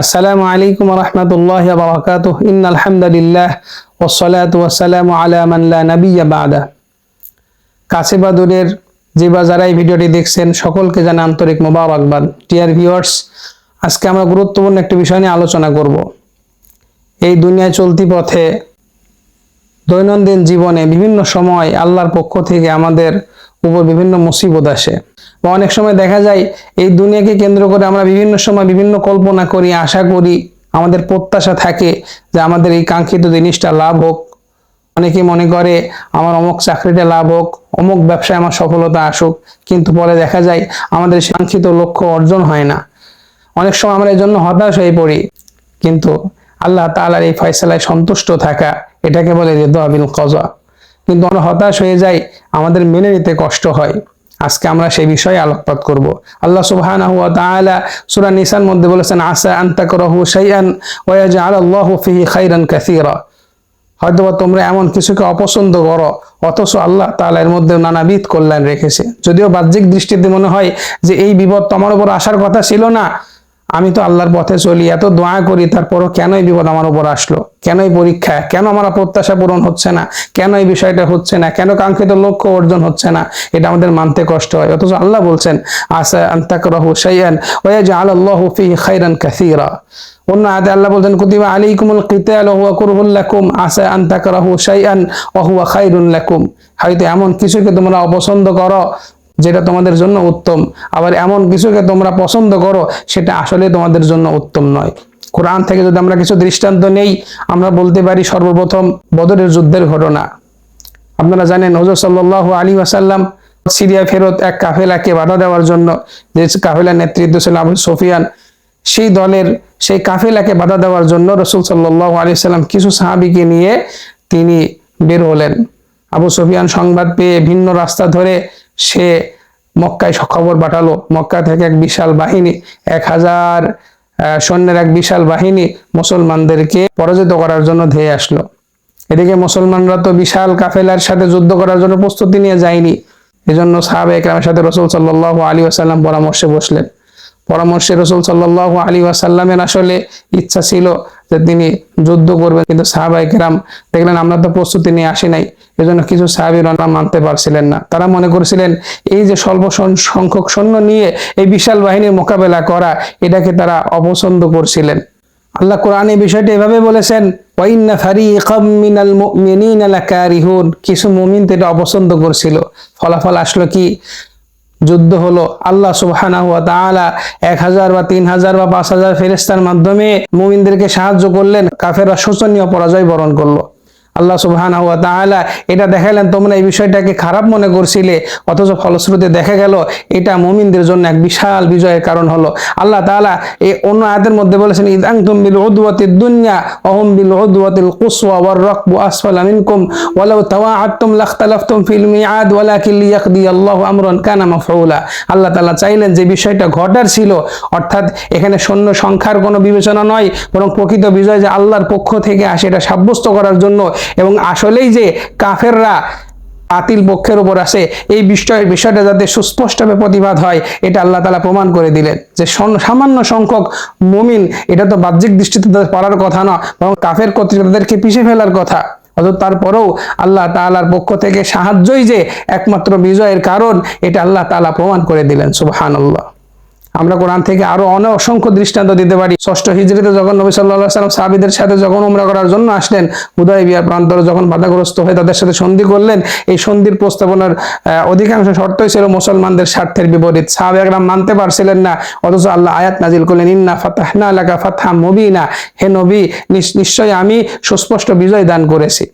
আসসালামু আলাইকুম রহমতুল্লাহ বারাকাত ইন আলহামদুলিল্লাহ ওসলাত ওয়াসালাম আলা মান লা নাবিয়্যা বাদা। কাছে বা দূরের যে বা যারা এই ভিডিওটি দেখছেন, সকলকে জানা আন্তরিক মোবারকবাদ। ডিয়ার ভিউয়ার্স আজকে আমরা গুরুত্বপূর্ণ একটি বিষয় নিয়ে আলোচনা করব। এই দুনিয়ায় চলতি পথে দৈনন্দিন জীবনে বিভিন্ন সময় আল্লাহর পক্ষ থেকে আমাদের উপর বিভিন্ন মুসিবত আসে। বা অনেক সময় দেখা যায় এই দুনিয়াকে কেন্দ্র করে আমরা বিভিন্ন সময় বিভিন্ন কল্পনা করি, আশা করি, আমাদের প্রত্যাশা থাকে যে আমাদের এই কাঙ্ক্ষিত জিনিসটা লাভ হোক। অনেকে মনে করে আমার অমুক চাকরিটা লাভ হোক, অমুক ব্যবসায় আমার সফলতা আসুক, কিন্তু পরে দেখা যায় আমাদের সেই কাঙ্ক্ষিত লক্ষ্য অর্জন হয় না। অনেক সময় আমরা এই জন্য হতাশ হয়ে পড়ি, কিন্তু আল্লাহ তাআলার এই ফয়সালায় সন্তুষ্ট থাকা, এটাকে বলে রেদা বিল কজা। কিন্তু আমরা হতাশ হয়ে যাই, আমাদের মেনে নিতে কষ্ট হয়। আজকে আমরা সেই বিষয়ে আলোকপাত করব। আল্লাহ সুবহানাহু ওয়া তাআলা সূরা নিসার মধ্যে বলেছেন, আসা আন তাকরাহু শাইআন ওয়া ইয়াজআল ফিহি খাইরান কাসীরা। হয়তোবা তোমরা এমন কিছুকে অপছন্দ করো, অথচ আল্লাহ তাআলা এর মধ্যে নানাবিধ কল্যাণ রেখেছে। যদিও বাহ্যিক দৃষ্টিতে মনে হয় যে এই বিপদ তোমার উপর আসার কথা ছিল না আমি তো আল্লাহর পথে চলি, এত দোয়া করি, তারপরও কেন এই বিপদ আমার উপর আসলো? কেন এই পরীক্ষা কেন আমার প্রত্যাশা পূরণ হচ্ছে না? কেন এই বিষয়টা হচ্ছে না? কেন কাঙ্ক্ষিত লক্ষ্য অর্জন হচ্ছে না? এটা আমাদের মানতে কষ্ট হয়। অথচ আল্লাহ বলছেন অন্য আয়াতে আল্লাহ বলছেন, কুতিবা কিতাল কুরহুল লাকুম। আসা লাকুম। হয়তো এমন কিছুকে তোমরা অপছন্দ করো যেটা তোমাদের জন্য উত্তম। আবার এমন কিছুকে তোমরা পছন্দ করো, সেটা আসলে তোমাদের জন্য উত্তম নয়। কোরআন থেকে যদি আমরা কিছু দৃষ্টান্ত নেই, আমরা বলতে পারি সর্বপ্রথম বদরের যুদ্ধের ঘটনা। আপনারা জানেন, হজর সাল্লাহ আলী ওয়াসাল্লাম সিরিয়া ফেরত এক কাফেলাকে বাধা দেওয়ার জন্য যে কাফেলার নেতৃত্ব ছিল আবু সোফিয়ান, সেই দলের, সেই কাফেলাকে বাধা দেওয়ার জন্য রসুল সাল্লাহ আলী সাল্লাম কিছু সাহাবিকে নিয়ে তিনি বের হলেন। আবু সুফিয়ান সংবাদ পেয়ে ভিন্ন রাস্তা ধরে সে মক্কায় খবর পাঠালো। মক্কা থেকে এক বিশাল বাহিনী, এক হাজার সৈন্যের এক বিশাল বাহিনী মুসলমানদেরকে পরাজিত করার জন্য ধেয়ে আসলো। এদিকে মুসলমানরা তো বিশাল কাফেলার সাথে যুদ্ধ করার জন্য প্রস্তুতি নিয়ে যায়নি। এজন্য সাহাবে একরামের সাথে রসুল সাল্লাহ আলী আসাল্লাম পরামর্শে বসলেন। পরামর্শে রসুল সাল্লাহ আলী ওয়াসাল্লামের আসলে ইচ্ছা ছিল যে তিনি যুদ্ধ করবেন, কিন্তু সাহাবাই কেরাম দেখলেন আমরা তো প্রস্তুতি নিয়ে আসি নাই, এজন্য কিছু সাহাবির মানতে পারছিলেন না। তারা মনে করেছিলেন, এই যে স্বল্প সংখ্যক সৈন্য নিয়ে এই বিশাল বাহিনীর মোকাবেলা করা, এটাকে তারা অপছন্দ করছিলেন। আল্লাহ কোরআন এই বিষয়টি এভাবে বলেছেন কিছু মুমিন এটা অপছন্দ করছিল। ফলাফল আসলো কি? যুদ্ধ হলো। আল্লাহ সুবহানাহু ওয়া তাআলা এক হাজার বা তিন হাজার বা পাঁচ হাজার ফেরেস্তার মাধ্যমে মুমিনদেরকে সাহায্য করলেন। কাফেররা শোচনীয় পরাজয় বরণ করল। আল্লাহ সুবহানাহু ওয়া তাআলা এটা দেখালেন তোমরা এই বিষয়টাকে খারাপ মনে করছিলে, অথচ ফলশ্রুতি দেখা গেল এটা মুমিনদের জন্য এক বিশাল বিজয়ের কারণ হলো। আল্লাহ তাআলা এই অন্য আয়াতের মধ্যে বলেছেন, ইদাং তুম বিল উদওয়াতিদ দুনিয়া ওহুম বিল উদওয়াতিল কুসওয়া ওয়ার রাকবু আসফালা মিনকুম ওয়ালাউ তাওয়াআতুম লাখতালাফতুম ফিল মিআদ ওয়ালাকিন লিয়াকদি আল্লাহু আমরান কানা মাফউলা। আল্লাহ তাআলা চাইলেন যে বিষয়টা ঘটার ছিল, অর্থাৎ এখানে সৈন্য সংখ্যার কোনো বিবেচনা নয়, বরং প্রকৃত বিজয় যে আল্লাহর পক্ষ থেকে আসে, এটা সাব্যস্ত করার জন্য এবং আসলেই যে কাফেররা বাতিল পক্ষের উপর আসে, এই বিষয় বিষয়টা যাতে সুস্পষ্টভাবে প্রতিবাদ হয়, এটা আল্লাহ তালা প্রমাণ করে দিলেন। যে সামান্য সংখ্যক মুমিন, এটা তো বাহ্যিক দৃষ্টিতে তাদের পারার কথা না বরং কাফের কর্তৃক তাদেরকে পিছিয়ে ফেলার কথা। অথচ তারপরেও আল্লাহ তাআলার পক্ষ থেকে সাহায্যই যে একমাত্র বিজয়ের কারণ, এটা আল্লাহ তালা প্রমাণ করে দিলেন, সুবহানাল্লাহ। আমরা কোরআন থেকে আরও অনেক অসংখ্য দৃষ্টান্ত দিতে পারি। ষষ্ঠ হিজরিতে যখন নবী সাল্লাম সাহাবিদের সাথে যখন উমরা করার জন্য আসলেন উদয় বিয়ার প্রান্তরে যখন বাধাগ্রস্ত হয়ে তাদের সাথে সন্ধি করলেন, এই সন্ধির প্রস্তাবনার অধিকাংশ শর্তই ছিল মুসলমানদের স্বার্থের বিপরীত। সাহাবে একরাম মানতে পারছিলেন না, অথচ আল্লাহ আয়াত নাজিল করলেন, ইন্না ফাতাহনা লাকা ফাতহা মুবিনা। হে নবী, নিশ- নিশ্চয়ই আমি সুস্পষ্ট বিজয় দান করেছি।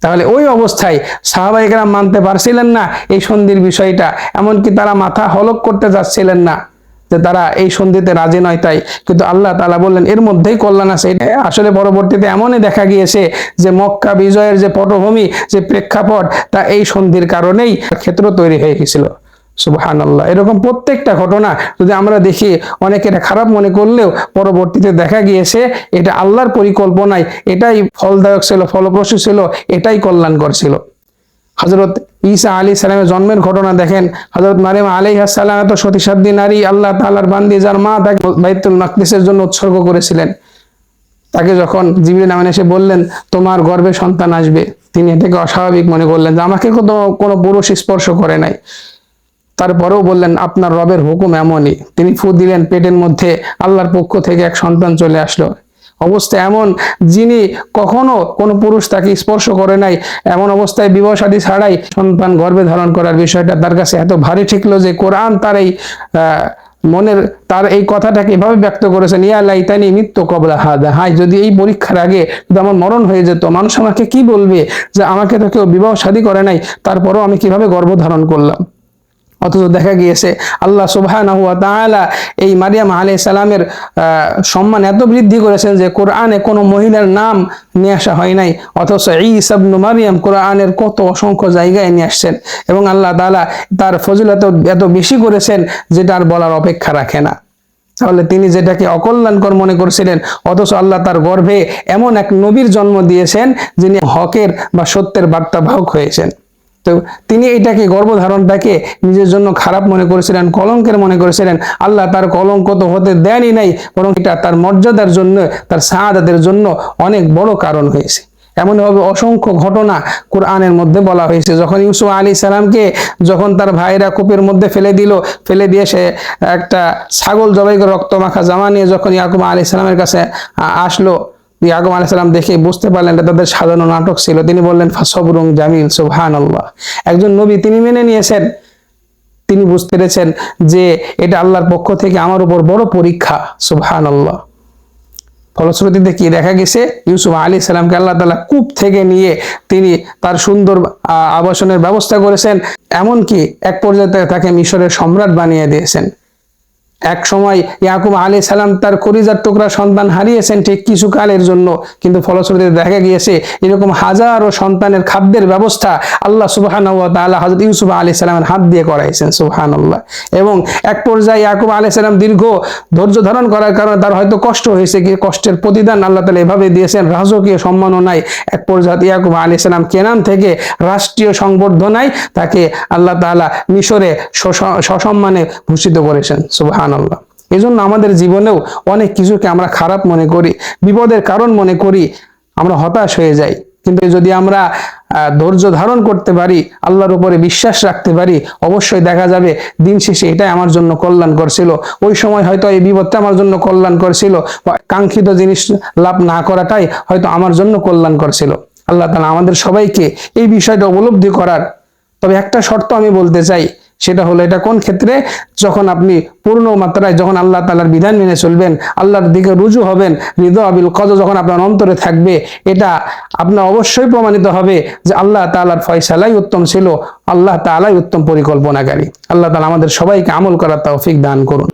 তাহলে ওই অবস্থায় সাহাবাহিকরা মানতে পারছিলেন না এই সন্ধির বিষয়টা, এমনকি তারা মাথা হলক করতে যাচ্ছিলেন না। যে তারা এই সন্ধিতে রাজি নয় তাই। কিন্তু আল্লাহ তালা বললেন, এর মধ্যেই কল্যাণ আছে। আসলে পরবর্তীতে এমনই দেখা গিয়েছে যে মক্কা বিজয়ের যে পটভূমি, যে প্রেক্ষাপট, তা এই সন্ধির কারণেই ক্ষেত্র তৈরি হয়ে গেছিল সুবহান আল্লাহ এরকম প্রত্যেকটা ঘটনা যদি আমরা দেখি, অনেকে এটা খারাপ মনে করলেও পরবর্তীতে দেখা গিয়েছে, এটা আল্লাহর পরিকল্পনায় এটাই ফলদায়ক ছিল, ফলপ্রসূ ছিল, এটাই কল্যাণকর ছিল। হজরত ঈসা আলী সালামের জন্মের ঘটনা দেখেন। হজরত মারিয়াম আলী সালাম এত সতীসাধ্যী নারী, আল্লাহ তাআলার বান্দি, যার মা তাকে বাইতুল মাকদিসের জন্য উৎসর্গ করেছিলেন। তাকে যখন জিবরিল আমিন এসে বললেন, তোমার গর্বে সন্তান আসবে। তিনি এটাকে অস্বাভাবিক মনে করলেন যে, আমাকে কোনো কোনো পুরুষ স্পর্শ করে নাই। তারপরেও বললেন, আপনার রবের হুকুম এমনই। তিনি ফু দিলেন, পেটের মধ্যে আল্লাহর পক্ষ থেকে এক সন্তান চলে আসলো। অবস্থা এমন যিনি কখনো কোনো পুরুষ তাকে স্পর্শ করে নাই, এমন অবস্থায় বিবাহ সাদী ছাড়াই সন্তান গর্ভে ধারণ করার বিষয়টা তার কাছে এত ভারী ঠেকলো যে কোরআন তার এই মনের, তার এই কথাটাকে এভাবে ব্যক্ত করেছেন, ইয়া লাইতানি মৃত্যু কবলা হাদা। হাই যদি এই পরীক্ষার আগে যদি আমার মরণ হয়ে যেত, মানুষ আমাকে কি বলবে যে আমাকে তো কেউ বিবাহ শাদী করে নাই, তারপরও আমি কীভাবে গর্ভধারণ করলাম? অথচ দেখা গিয়েছে আল্লাহ তাআলা এই মারিয়াম আলাইহিস সালামের সম্মান এত বৃদ্ধি করেছেন যে কোরআনে কোনো মহিলার নাম নিয়ে আসা হয় নাই। অথচ ঈসা ইবনে মারিয়াম কোরআনের কত অসংখ্য জায়গায় নিয়ে আসছেন এবং আল্লাহ তাআলা তার ফজিলত এত বেশি করেছেন যেটা আর বলার অপেক্ষা রাখে না। তাহলে তিনি যেটাকে অকল্যাণকর মনে করছিলেন, অথচ আল্লাহ তার গর্ভে এমন এক নবীর জন্ম দিয়েছেন যিনি হকের বা সত্যের বার্তাবাহক হয়েছেন। তো তিনি এটাকে গর্ভধারণটাকে নিজের জন্য খারাপ মনে করেছিলেন, কলঙ্কের মনে করেছিলেন। আল্লাহ তার কলঙ্ক তো হতে দেনই নাই, বরং এটা তার মর্যাদার জন্য, তার সাহাদাতের জন্য অনেক বড় কারণ হয়েছে। এমনভাবে অসংখ্য ঘটনা কোরআনের মধ্যে বলা হয়েছে। যখন ইউসুফ আলী সালামকে যখন তার ভাইরা কূপের মধ্যে ফেলে দিল, ফেলে দিয়ে সে একটা ছাগল জবাই করে রক্ত মাখা জামা নিয়ে যখন ইয়াকুব আলী সালামের কাছে আসলো ইয়াকুব আলী সালাম দেখে বুঝতে পারলেন এটা তাদের সাজানো নাটক ছিল। তিনি বললেন ফাসবরুং জামিল সুবহান একজন নবী তিনি মেনে নিয়েছেন। তিনি বুঝতে পেরেছেন যে এটা আল্লাহর পক্ষ থেকে আমার উপর বড় পরীক্ষা সুবহান আল্লাহ ফলশ্রুতিতে কি দেখা গেছে? ইউসুফ আলী সালামকে আল্লাহ তালা কূপ থেকে নিয়ে তিনি তার সুন্দর আবাসনের ব্যবস্থা করেছেন। এমনকি এক পর্যায়ে তাকে মিশরের সম্রাট বানিয়ে দিয়েছেন। এক সময় ইয়াকুব আলী সালাম তার করিজার টুকরা সন্তান হারিয়েছেন ঠিক কিছু কালের জন্য, কিন্তু ফলশ্রুতিতে দেখা গিয়েছে এরকম হাজারো সন্তানের খাদ্যের ব্যবস্থা আল্লাহ সুবহান হযরত ইউসুফ আলী সালামের হাত দিয়ে করাইছেন সুবহান এবং এক পর্যায়ে ইয়াকুব আলী সালাম দীর্ঘ ধৈর্য ধারণ করার কারণে তার হয়তো কষ্ট হয়েছে, কি কষ্টের প্রতিদান আল্লাহ তালা এভাবে দিয়েছেন, রাজকীয় সম্মাননায় এক পর্যায়ে ইয়াকুব আলী সালাম কেনান থেকে রাষ্ট্রীয় সংবর্ধনায় তাকে আল্লাহ তাআলা মিশরে সসম্মানে ভূষিত করেছেন সুবহান আল্লাহ এই জন্য আমাদের জীবনেও অনেক কিছুকে আমরা খারাপ মনে করি, বিপদের কারণ মনে করি, আমরা হতাশ হয়ে যাই। কিন্তু যদি আমরা ধৈর্য ধারণ করতে পারি, আল্লাহর উপরে বিশ্বাস রাখতে পারি, অবশ্যই দেখা যাবে দিন শেষে এটাই আমার জন্য কল্যাণ করছিল ওই সময় হয়তো এই বিপদটা আমার জন্য কল্যাণ করছিল কাঙ্ক্ষিত জিনিস লাভ না করাটাই হয়তো আমার জন্য কল্যাণ করছিল আল্লাহ তাআলা আমাদের সবাইকে এই বিষয়টা উপলব্ধি করার। তবে একটা শর্ত আমি বলতে চাই সেটা হলো এটা কোন ক্ষেত্রে? যখন আপনি পূর্ণ মাত্রায় যখন আল্লাহ তালার বিধান মেনে চলবেন, আল্লাহর দিকে রুজু হবেন হৃদয় আবিল কদ যখন আপনার অন্তরে থাকবে, এটা আপনার অবশ্যই প্রমাণিত হবে যে আল্লাহ তালার ফয়সালাই উত্তম ছিল, আল্লাহ তালাই উত্তম পরিকল্পনাকারী। আল্লাহ তালা আমাদের সবাইকে আমল করার তৌফিক দান করুন।